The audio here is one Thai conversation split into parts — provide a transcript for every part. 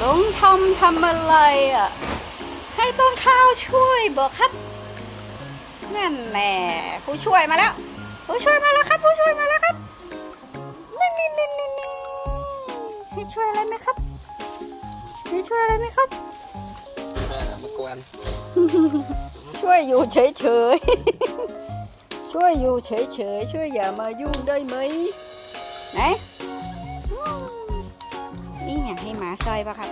ลุงทอมทำอะไรอะ ให้ต้นข้าวช่วยบอกครับ นั่นแหละผู้ช่วยมาแล้ว ผู้ช่วยมาแล้วครับ ผู้ช่วยมาแล้วครับนี่นี่นี่นี่นี่ให้ช่วยอะไรไหมครับให้ช่วยอะไรไหมครับมากวนช่วยอยู่เฉยๆ ช่วยอยู่เฉยๆ ช่วยอย่ามายุ่งได้ไหมไหน ซอยปะครับ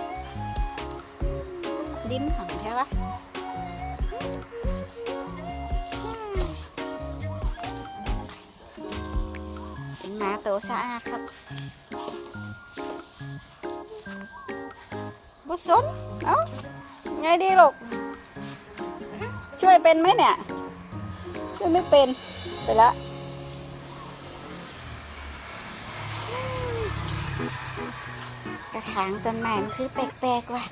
ดิ้นหังใช่ปะเป็นหมาโตสะอาดครับบุษนเอ้าไงดีลูกช่วยเป็นไหมเนี่ย ช่วยไม่เป็นไปละ ระถางต้นไม้มันคือแปลกๆว่ะ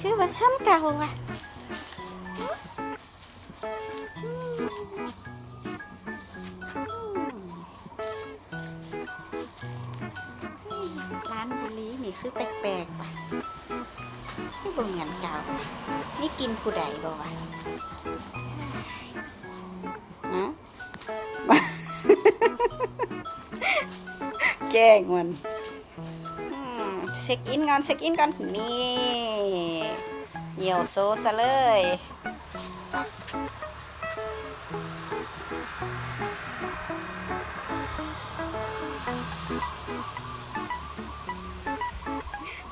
คือว่าซ้ำเก่าว่ะร้านบุรีนี่คือแปลกๆว่ะนี่บ่เหมือนเก่านี่กินผู้ใดบ่วะฮะแกล้งมัน เช็คอินก่อนเช็คอินก่อนนี่เหี่ยวโซซะเลย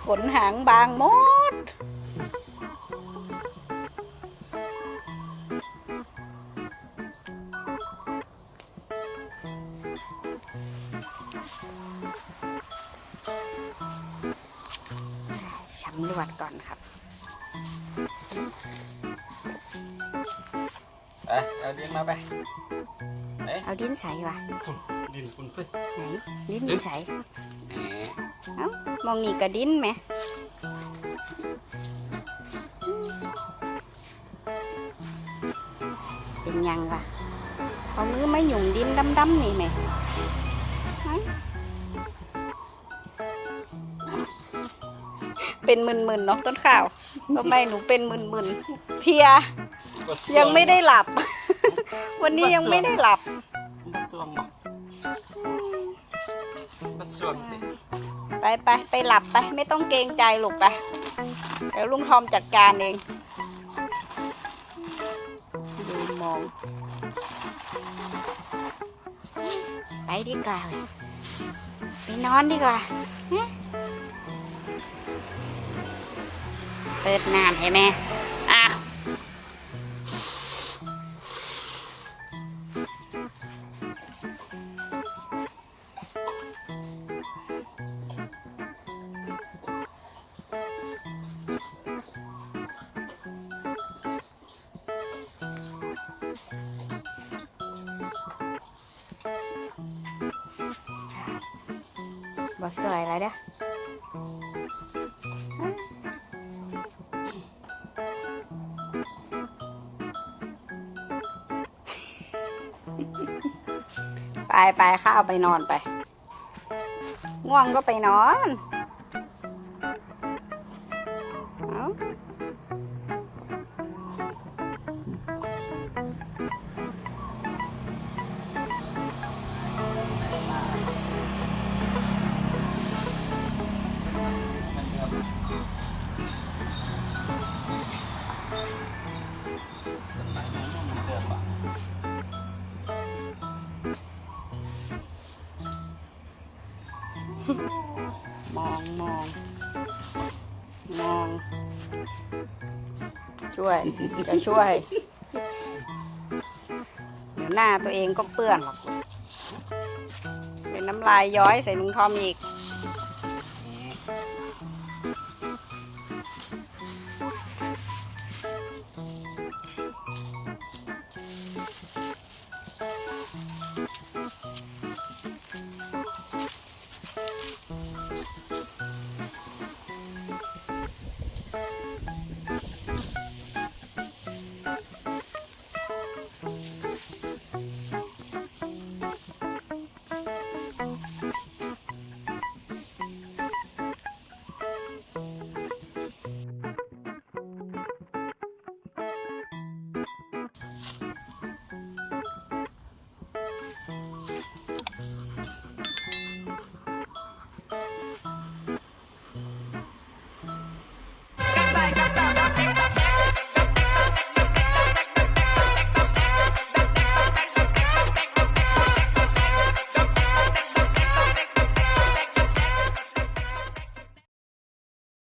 ขนหางบางหมด สำรวจก่อนครับไปเอาดินมาไปไหนเอาดินใส่วะดินคุณเพื่อนไหนดินใส่แหมเอ้ามองนี่กระดินไหมเป็นยังวะเอามือมาหยุ่มดินดำๆนี่ไหม เป็นมึนๆเนาะต้นข้าวทำไมหนูเป็นมึนๆเพลียบ่สวยังไม่ได้หลับ วันนี้ยังไม่ได้หลับบ่สวงบ่บ่สวงดิไปไปไปหลับไป ไม่ต้องเกรงใจลูกไปเดี๋ยวลุงทอมจัดการเองดูมอง ไปดีกว่าเว้ยไปนอนดีกว่า เปิดน้ำให้แม่อะบ่สวยอะไรเด้อ ไปไปข้าวไปนอนไป ง่วงก็ไปนอน มองมอง มอง ช่วย จะช่วย เดี๋ยวหน้าตัวเองก็เปื้อนหรอกเป็นน้ำลายย้อยใส่ลุงทอมอีก